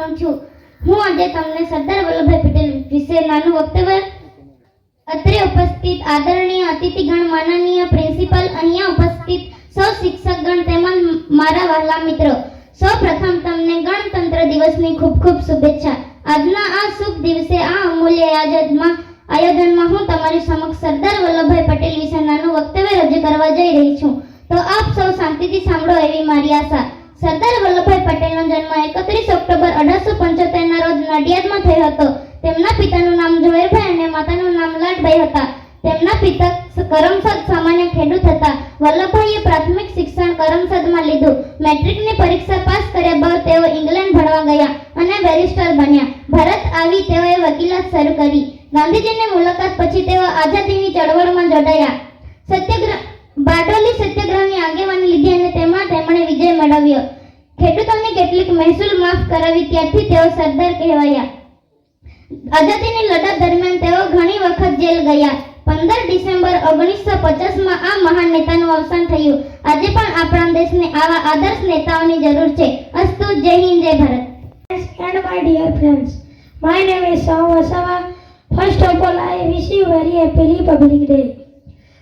કરવાનું છું. હું આજે તમને સરદાર વલ્લભભાઈ પટેલ વિશે નાનું વક્તવ્ય અત્રે ઉપસ્થિત આદરણીય અતિથિગણ માનનીય પ્રિન્સિપલ, અહીંયા ઉપસ્થિત સૌ શિક્ષકગણ તેમજ મારા વહાલા મિત્રો. સૌ પ્રથમ તમને ગણતંત્ર દિવસની ખૂબ ખૂબ શુભેચ્છા. આજના આ શુભ દિવસે આ અમૂલ્ય આયોજનમાં આયોજનમાં હું તમારી સમક્ષ સરદાર વલ્લભભાઈ પટેલ વિશે નાનું વક્તવ્ય રજૂ કરવા જઈ રહી છું. તો આપ સૌ શાંતિથી સાંભળો એવી મારી આશા. સરદાર વલ્લભભાઈ પટેલનો જન્મ એકત્રીસ ઓક્ટોબર અઢારસો પંચોતેરના રોજ નડિયાદમાં થયો હતો. તેમના પિતાનું નામ ઝવેરભાઈ અને માતાનું નામ લાડભાઈ હતા. તેમના પિતા કરમસદ સામાન્ય ખેડૂત હતા. વલ્લભભાઈએ પ્રાથમિક શિક્ષણ કરમસદમાં લીધું મેટ્રિકની પરીક્ષા પાસ કર્યા બાદ તેઓ ઇંગ્લેન્ડ ભણવા ગયા અને બેરિસ્ટર બન્યા ભારત આવી તેઓએ વકીલાત શરૂ કરી ગાંધીજીની મુલાકાત પછી તેઓ આઝાદીની ચળવળમાં જોડાયા સત્યાગ્રહ બારડોલી સત્યાગ્રહની આગેવાની લીધી અને તેમાં તેમણે વિજય મેળવ્યો ખેડૂતોને કેટલીક મહેસૂલ માફ કરાવી ત્યારથી તેઓ સરદાર કહેવાયા. આઝાદીની લડત દરમિયાન તેઓ ઘણી વખત જેલ ગયા. પંદર ડિસેમ્બર ઓગણીસો પચાસમાં આ મહાન નેતાનું અવસાન થયું. આજે પણ આપણા દેશને આવા આદર્શ નેતાઓની જરૂર છે. અસ્તુ Jai Hind Jai Bharat. And my dear friends my name is Sam Vasava First of all, I wish you very happy Republic Day.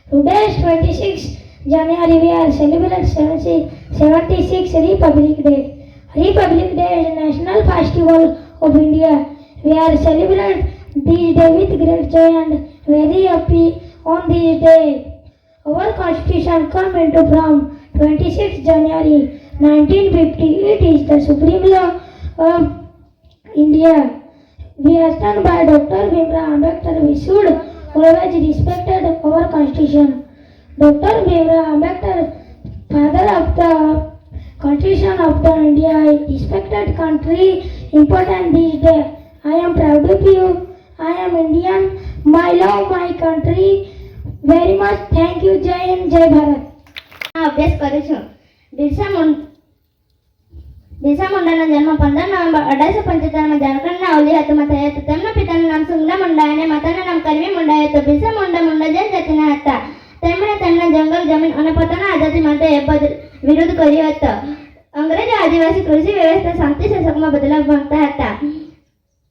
Today is 26 January. We are celebrating 76 Republic Day. Republic Day is a national festival of India. We are celebrating this day with great joy and very happy on this day. Our constitution come into from 26 January 1950. It is the supreme law of India. We are stand by Dr. Bhimrao Ambedkar. We should always respected our constitution. Dr. Bhimrao Ambedkar, father of the constitution of the India, respected country, important this day. I am proud of you. I am Indian. My love, my country. Very much thank you. Jai Hind, Jai Bharat. આ અભ્યાસ કરું છું બિરસા મુંડ બિરસા મુંડાનો જન્મ પંદર November અઢારસો પંચોતેરમાં ઝારખંડના અવલિયાતમાં થયો હતો તેમના પિતાનું નામ સુંદા મુંડા અને માતાનું નામ કરવી મુંડા હતું બિરસા મુંડા મુંડા જનજાતિના હતા તેમણે તેમના જંગલ, જમીન અને પોતાના આઝાદી માટે વિરોધ કર્યો હતો. અંગ્રેજો આદિવાસી કૃષિ વ્યવસ્થા શાંતિ શાસકમાં બદલાવ માંગતા હતા.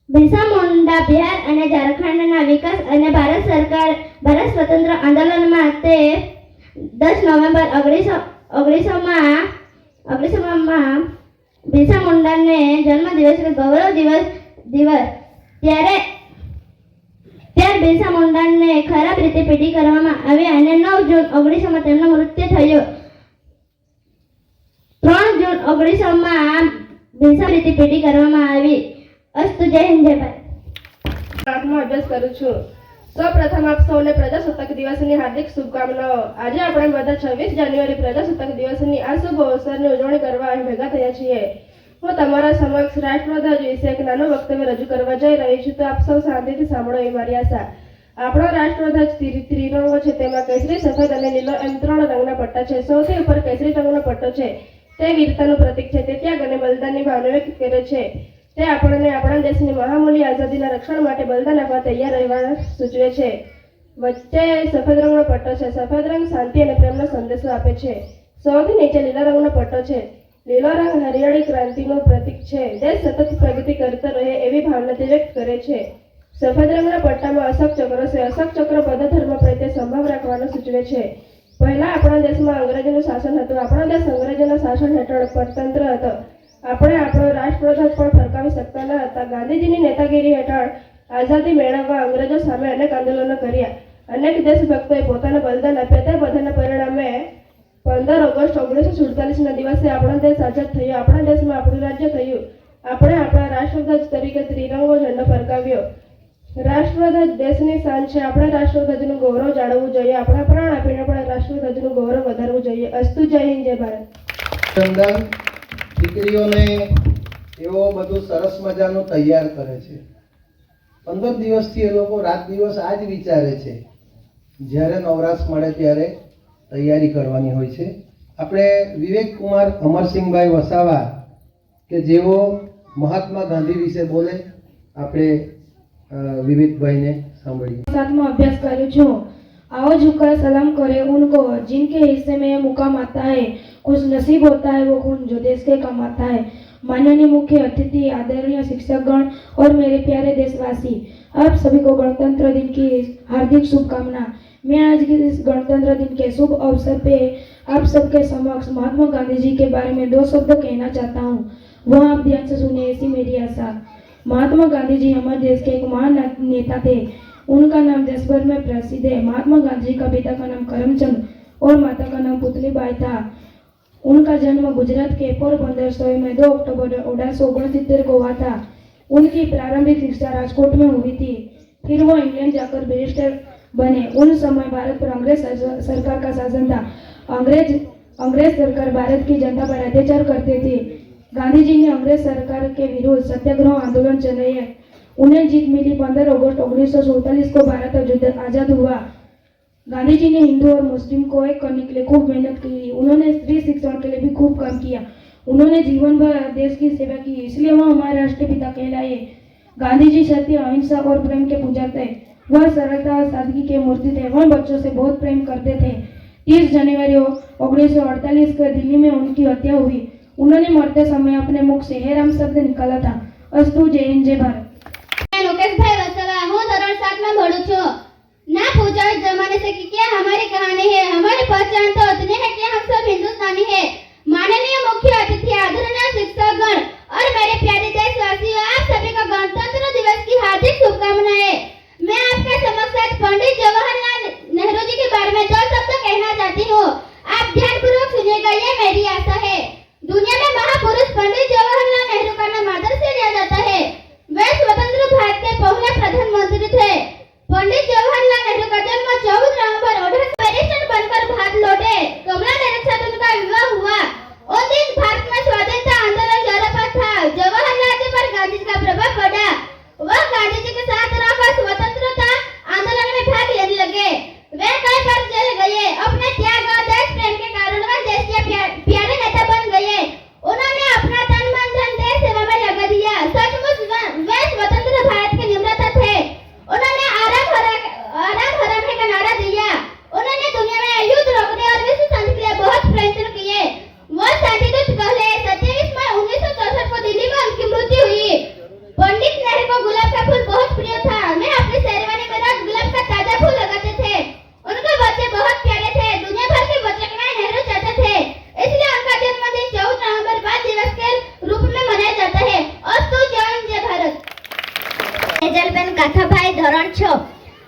બિરસા મુંડા, બિહાર અને ઝારખંડના વિકાસ અને ભારત સરકાર, ભારત સ્વતંત્ર આંદોલનમાં તે દસ નવેમ્બર ઓગણીસો, ઓગણીસોમાં ઓગણીસોમાં બિરસા મુંડાને જન્મદિવસ કે ગૌરવ દિવસ દિવસ ત્યારે ત્યારે બિરસા મુંડાને ખરાબ રીતે પેટી કરવામાં આવી અને જૂન ઓગણીસોમાં તેમનું મૃત્યુ થયું. ત્રણ જૂન ઓગણીસોમાં ભેંસા રીતે પેટી કરવામાં આવી. અસ્તુ, જય હિન્દ, જય ભારત. અભ્યાસ કરું છું. સૌપ્રથમ આપ સૌને પ્રજાસત્તાક દિવસની હાર્દિક શુભકામનાઓ. આજે આપણે બધા છવ્વીસ જાન્યુઆરી પ્રજાસત્તાક દિવસની આ શુભ અવસરની ઉજવણી કરવા અહીં ભેગા થયા છીએ. હું તમારા સમક્ષ રાષ્ટ્રધ્વજ વિશે એક નાનું વક્તવ્ય રજૂ કરવા જઈ રહી છું. તો આપ સૌ શાંતિથી સાંભળો એ મારી આશા. આપણો રાષ્ટ્રધ્વજ ત્રિ- ત્રિરંગો છે, તેમાં કેસરી, સફેદ અને લીલો એમ ત્રણ રંગના પટ્ટા છે. સૌથી ઉપર કેસરી રંગનો પટ્ટો છે. તે વીરતાનું પ્રતીક છે. તે ત્યાગ અને બલિદાનની ભાવના વ્યક્ત કરે છે. તે આપણને આપણા દેશની મહામૂલ્ય આઝાદીના રક્ષણ માટે બલિદાન આપવા તૈયાર રહેવા સૂચવે છે. વચ્ચે સફેદ રંગનો પટ્ટો છે. સફેદ રંગ શાંતિ અને પ્રેમનો સંદેશો આપે છે. સૌથી નીચે લીલા રંગનો પટ્ટો છે. લીલો રંગ હરિયાળી ક્રાંતિનું પ્રતીક છે. દેશ સતત પ્રગતિ કરતો રહે એવી ભાવનાથી વ્યક્ત કરે છે. સફેદ રંગના પટ્ટામાં અશોક ચક્ર છે. અશોક ચક્ર બધા ધર્મ પ્રત્યે સંભાવ રાખવાનું સૂચવે છે. પહેલા આપણા દેશમાં અંગ્રેજોનું શાસન હતું. આપણા દેશ અંગ્રેજોના શાસન હેઠળ પરતંત્ર હતો. આપણે આપણો રાષ્ટ્રધ્વજ પણ ફરકાવી શકતા ન હતા. ગાંધીજીની નેતાગીરી હેઠળ આઝાદી મેળવવા અંગ્રેજો સામે અનેક આંદોલનો કર્યા. અનેક દેશભક્તોએ પોતાનું બલિદાન આપ્યા. તે બધાના પરિણામે પંદર ઓગસ્ટ ઓગણીસો સુડતાલીસના દિવસે આપણો દેશ આઝાદ થયો. આપણા દેશમાં આપણું રાજ્ય થયું. આપણે આપણા રાષ્ટ્રધ્વજ તરીકે ત્રિરંગો ઝંડો ફરકાવ્યો. રાષ્ટ્રધ્વજ દેશની શાન છે. આપણે રાષ્ટ્રધ્વજનું ગૌરવ જાળવવું જોઈએ. આપણા પ્રાણ આપીને આપણે રાષ્ટ્રધ્વજનું ગૌરવ વધારવું જોઈએ. અસ્તુ જય હિન્દ, જય ભારત. દીકરીઓને એવો બધું સરસ મજાનું તૈયાર કરે છે. પંદર દિવસથી એ લોકો રાત દિવસ આ જ વિચારે છે. જ્યારે નવરાશ મળે ત્યારે તૈયારી કરવાની હોય છે. આપણે વિવેક કુમાર અમરસિંહભાઈ વસાવા કે જેઓ મહાત્મા ગાંધી વિશે બોલે, આપણે અ, વિવેકભાઈને સાંભળીએ सातवां अभ्यास करूँ छू आओ झुककर सलाम करे उनको जिनके हिस्से में ये मुकाम आता है कुछ नसीब होता है वो खून जो देश के कमाता है माननीय मुख्य अतिथि आदरणीय शिक्षकगण और मेरे प्यारे देशवासी आप सभी को गणतंत्र दिन की हार्दिक शुभकामना मैं आज के इस गणतंत्र दिन के शुभ अवसर पे आप सबके समक्ष महात्मा गांधी जी के बारे में दो शब्द कहना चाहता हूँ वह आप ध्यान से सुने ऐसी मेरी आशा महात्मा गांधी जी हमारे देश के एक महान नेता थे। उनका नाम देश भर में प्रसिद्ध है। महात्मा गांधी जी का पिता का नाम करमचंद और माता का नाम पुतलीबाई था। उनका जन्म गुजरात के पोरबंदर शहर में दो अक्टूबर अठारह सौ को हुआ था। उनकी प्रारंभिक शिक्षा राजकोट में हुई थी। फिर वो इंग्लैंड जाकर बैरिस्टर बने। उन समय भारत पर अंग्रेज़ सरकार का शासन था। अंग्रेज़ अंग्रेज़ सरकार भारत की जनता पर अत्याचार करते थे। गांधी जी ने अंग्रेज़ सरकार के विरुद्ध सत्याग्रह आंदोलन चलाए उन्हें जीत मिली 15 अगस्त उन्नीस को भारत आज़ाद हुआ गांधी जी ने हिंदू और मुस्लिम को एक करने के लिए खूब मेहनत की उन्होंने स्त्री शिक्षण के लिए भी खूब काम किया उन्होंने जीवन भर देश की सेवा की इसलिए वह हमारे राष्ट्रपिता कहलाए गांधी जी सत्य अहिंसा और प्रेम के पूजक थे वह सरलता और सादगी के मूर्ति थे वह बच्चों से बहुत प्रेम करते थे तीस जनवरी उन्नीस सौ अड़तालीस को दिल्ली में उनकी हत्या हुई उन्होंने मरते समय अपने मुख से हे राम शब्द निकाला था अस्तु जय हिंद जय भारत मैं लोकेशभाई वसवा हूँ धरण सात में भणु છું ना पूछो इस जमाने से कि क्या हमारी कहानी है हमारी पहचान तो उतनी है कि हम सब हिंदुस्तानी है माननीय मुख्य अतिथि आदरणीय शिक्षकगण और मेरे प्यारे देशवासियों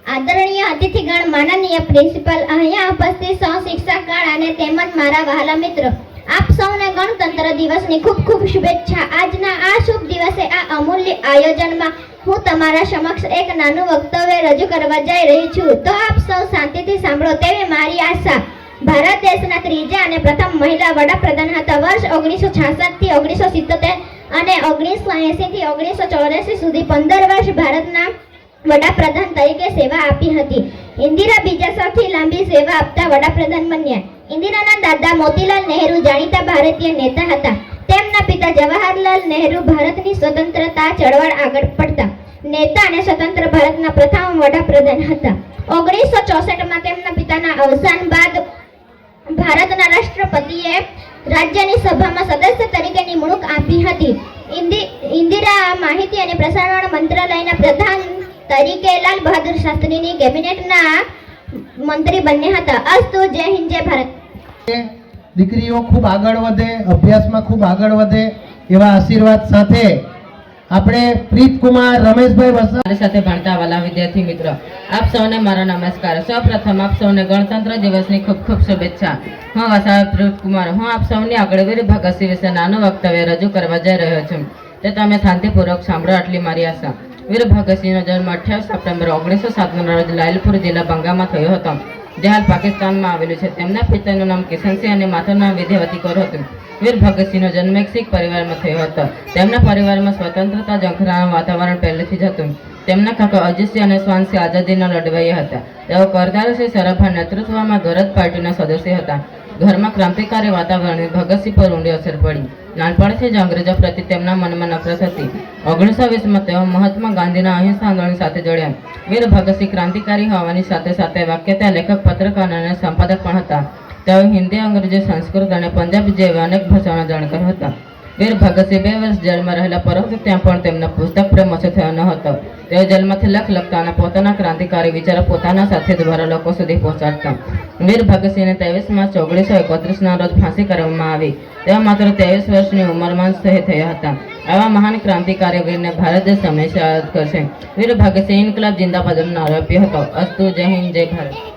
આદરણીય અતિથિગણ, માનનીય પ્રિન્સિપલ, અહીંયા ઉપસ્થિત સૌ શિક્ષકગણ અને તેમજ મારા વહાલા મિત્રો. આપ સૌને ગણતંત્ર દિવસની ખૂબ ખૂબ શુભેચ્છા. આજના આ શુભ દિવસે આ અમૂલ્ય આયોજનમાં હું તમારા સમક્ષ એક નાનું વક્તવ્ય રજૂ કરવા જઈ રહી છું. તો આપ સૌ શાંતિથી સાંભળો તેવી મારી આશા. ભારત દેશના ત્રીજા અને પ્રથમ મહિલા વડાપ્રધાન હતા. વર્ષ ઓગણીસો થી ઓગણીસો સિત્તોતેર અને ઓગણીસો એંસીથી ઓગણીસો ચોર્યાસી સુધી પંદર વર્ષ ભારતના વડાપ્રધાન તરીકે સેવા આપી હતી. ઇન્દિરા બીજા સૌથી લાંબી સેવા આપતા વડાપ્રધાન બન્યા. ઇન્દિરાના દાદા મોતીલાલ નહેરુ જાણીતા ભારતીય નેતા હતા. તેમના પિતા જવાહરલાલ નહેરુ ભારતની સ્વતંત્રતા ચળવળ આગળ પડતા. નેતા અને સ્વતંત્ર ભારતના પ્રથમ વડાપ્રધાન હતા. ઓગણીસો ચોસઠમાં તેમના પિતાના અવસાન બાદ ભારતના રાષ્ટ્રપતિએ રાજ્યની સભામાં સદસ્ય તરીકે નિમણૂક આપી હતી. ઇન્દિ- ઇન્દિરા માહિતી અને પ્રસારણ મંત્રાલયના પ્રધાન તરીકે લાલ બહાદુર શાસ્ત્રીની કેબિનેટના મંત્રી બન્યા હતા. અસ્તુ જય હિન્દ જય ભારત. દીકરીઓ ખૂબ આગળ વધે અભ્યાસમાં ખૂબ આગળ વધે એવા આશીર્વાદ સાથે આપણે પ્રીતકુમાર રમેશભાઈ વસાવા સાથે ભણતા વાલા વિદ્યાર્થી મિત્રો આપ સૌને મારો નમસ્કાર. સૌપ્રથમ આપ સૌને ગણતંત્ર દિવસની ખૂબ ખૂબ શુભેચ્છા. હું વસાવા પ્રીત કુમાર હું આપ સૌની આગળ વીર ભગતસિંહ વિશે નાનું વક્તવ્ય રજૂ કરવા જઈ રહ્યો છું. તે તમે શાંતિપૂર્વક સાંભળો આટલી મારી આશા. વીર ભગતસિંહનો જન્મ અઠ્યાવીસ સપ્ટેમ્બર ઓગણીસો સાતના રોજ લાયલપુર જિલ્લા બંગામાં થયો હતો જે હાલ પાકિસ્તાનમાં આવેલું છે. તેમના પિતાનું નામ કિશનસિંહ અને માતાનું નામ વિદ્યાવતી કૌર હતું. વીર ભગતસિંહનો જન્મ એક શીખ પરિવારમાં થયો હતો. તેમના પરિવારમાં સ્વતંત્રતા ઝંખનાનું વાતાવરણ પહેલેથી જ હતું. તેમના કાકા અજીતસિંહ અને સ્વાનસિંહ આઝાદીના લડવૈયા હતા. તેઓ કરદારસિંહ સરાફા નેતૃત્વમાં ગરજ પાર્ટીના સદસ્ય હતા. ઘરમાં ક્રાંતિકારી વાતાવરણની ભગતસિંહ પર ઊંડી અસર પડી. નાનપણથી જ અંગ્રેજો પ્રત્યે તેમના મનમાં નફરત હતી. ઓગણીસો વીસમાં તેઓ મહાત્મા ગાંધીના અહિંસા આંદોલન સાથે જોડ્યા. વીર ભગતસિંહ ક્રાંતિકારી હોવાની સાથે સાથે વાક્યતા લેખક, પત્રકાર અને સંપાદક પણ હતા. તેઓ હિન્દી, અંગ્રેજી, સંસ્કૃત અને પંજાબી જેવી અનેક ભાષાઓના જાણકાર હતા. વીર ભગતસિંહ બે વર્ષ જેલમાં રહેલા પરંતુ ત્યાં પણ તેમનો પુસ્તક પ્રેમ ઓછો થયો ન હતો. તેઓ જેલમાંથી લખ લખતા અને પોતાના ક્રાંતિકારી વિચારો પોતાના સાથે દ્વારા લોકો સુધી પહોંચાડતા. વીર ભગતસિંહને ત્રેવીસ માર્ચ ઓગણીસો એકત્રીસના રોજ ફાંસી કરવામાં આવી. તેઓ માત્ર ત્રેવીસ વર્ષની ઉંમરમાં શહીદ થયા હતા. આવા મહાન ક્રાંતિકારી વીરને ભારત દેશ હંમેશા યાદ કરશે. વીર ભગતસિંહ ઇન્કલાબ જિંદાબાદનો આરોપી હતો. અસ્તુ જય હિન્દ, જય ભારત.